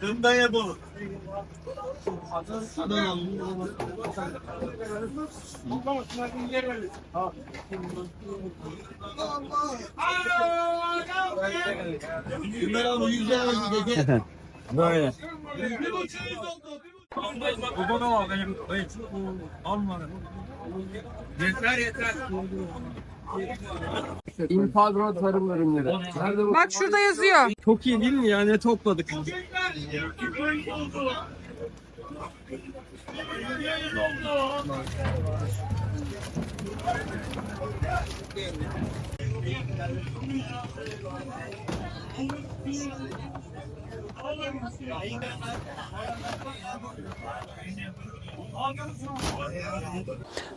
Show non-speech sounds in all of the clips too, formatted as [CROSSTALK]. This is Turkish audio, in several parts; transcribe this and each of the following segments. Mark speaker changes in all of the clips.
Speaker 1: Kından yapalım. Kından abi yüzde gece.
Speaker 2: Böyle.
Speaker 1: Bir buçuk yüz oldu.
Speaker 2: Bu da var. Benim. Almadım. Yeter yeter.
Speaker 3: İmpagro tarım ürünleri. Nerede bu?
Speaker 4: Bak şurada yazıyor.
Speaker 3: Çok iyi değil mi ya? Ne topladık?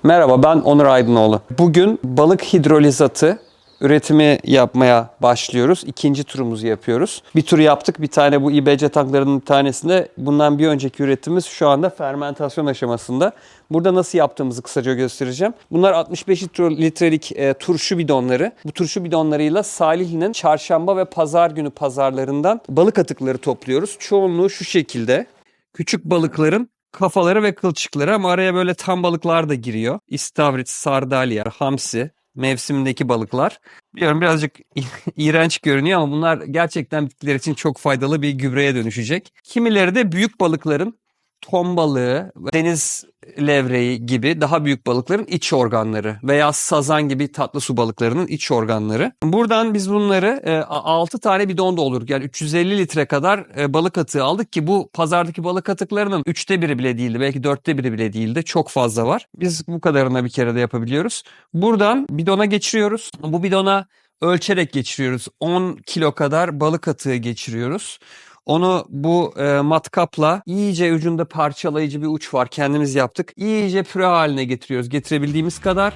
Speaker 5: Merhaba ben Onur Aydınoğlu. Bugün balık hidrolizatı üretimi yapmaya başlıyoruz. İkinci turumuzu yapıyoruz. Bir tur yaptık. Bir tane bu İBC tanklarının bir tanesinde bundan bir önceki üretimimiz şu anda fermentasyon aşamasında. Burada nasıl yaptığımızı kısaca göstereceğim. Bunlar 65 litre- litrelik e, turşu bidonları. Bu turşu bidonlarıyla Salihli'nin çarşamba ve pazar günü pazarlarından balık atıkları topluyoruz. Çoğunluğu şu şekilde. Küçük balıkların kafaları ve kılçıkları ama araya böyle tam balıklar da giriyor. İstavrit, sardalya, hamsi, mevsimindeki balıklar. Biliyorum birazcık [LAUGHS] iğrenç görünüyor ama bunlar gerçekten bitkiler için çok faydalı bir gübreye dönüşecek. Kimileri de büyük balıkların ton balığı, deniz levreği gibi daha büyük balıkların iç organları veya sazan gibi tatlı su balıklarının iç organları. Buradan biz bunları 6 tane bidon doldurduk. Yani 350 litre kadar e, balık atığı aldık ki bu pazardaki balık atıklarının üçte biri bile değildi. Belki dörtte biri bile değildi. Çok fazla var. Biz bu kadarına bir kere de yapabiliyoruz. Buradan bidona geçiriyoruz. Bu bidona ölçerek geçiriyoruz. 10 kilo kadar balık atığı geçiriyoruz. Onu bu e, matkapla iyice ucunda parçalayıcı bir uç var. Kendimiz yaptık. İyice püre haline getiriyoruz. Getirebildiğimiz kadar.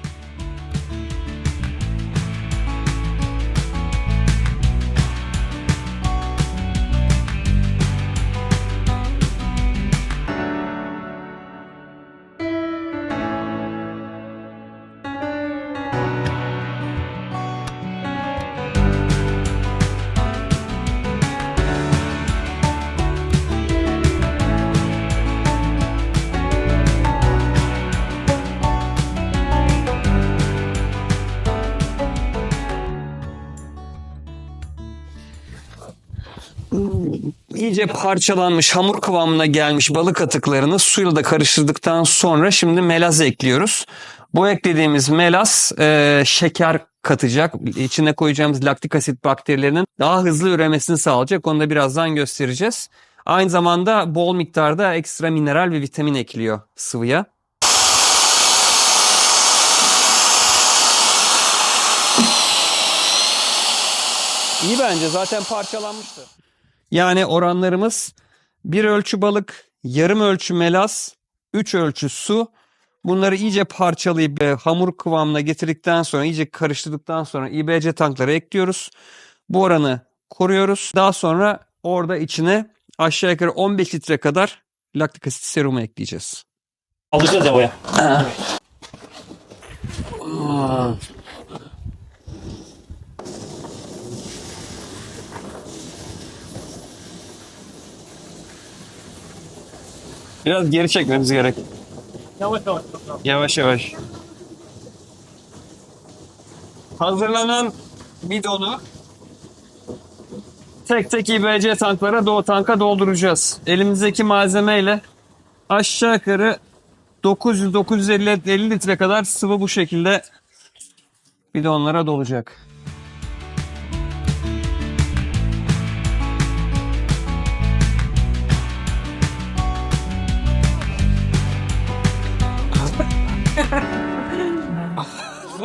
Speaker 5: İyice parçalanmış hamur kıvamına gelmiş balık atıklarını suyla da karıştırdıktan sonra şimdi melaz ekliyoruz. Bu eklediğimiz melaz e, şeker katacak. İçine koyacağımız laktik asit bakterilerinin daha hızlı üremesini sağlayacak. Onu da birazdan göstereceğiz. Aynı zamanda bol miktarda ekstra mineral ve vitamin ekliyor sıvıya. İyi bence zaten parçalanmıştı. Yani oranlarımız bir ölçü balık, yarım ölçü melaz, üç ölçü su. Bunları iyice parçalayıp e, hamur kıvamına getirdikten sonra, iyice karıştırdıktan sonra İBC tanklara ekliyoruz. Bu oranı koruyoruz. Daha sonra orada içine aşağı yukarı 15 litre kadar laktik asit serumu ekleyeceğiz.
Speaker 2: Alacağız ya
Speaker 5: Biraz geri çekmemiz gerek.
Speaker 2: Yavaş yavaş.
Speaker 5: Yavaş yavaş. Hazırlanan bidonu tek tek İBC tanklara, Doğu tanka dolduracağız. Elimizdeki malzemeyle aşağı yukarı 900-950 litre kadar sıvı bu şekilde bidonlara dolacak.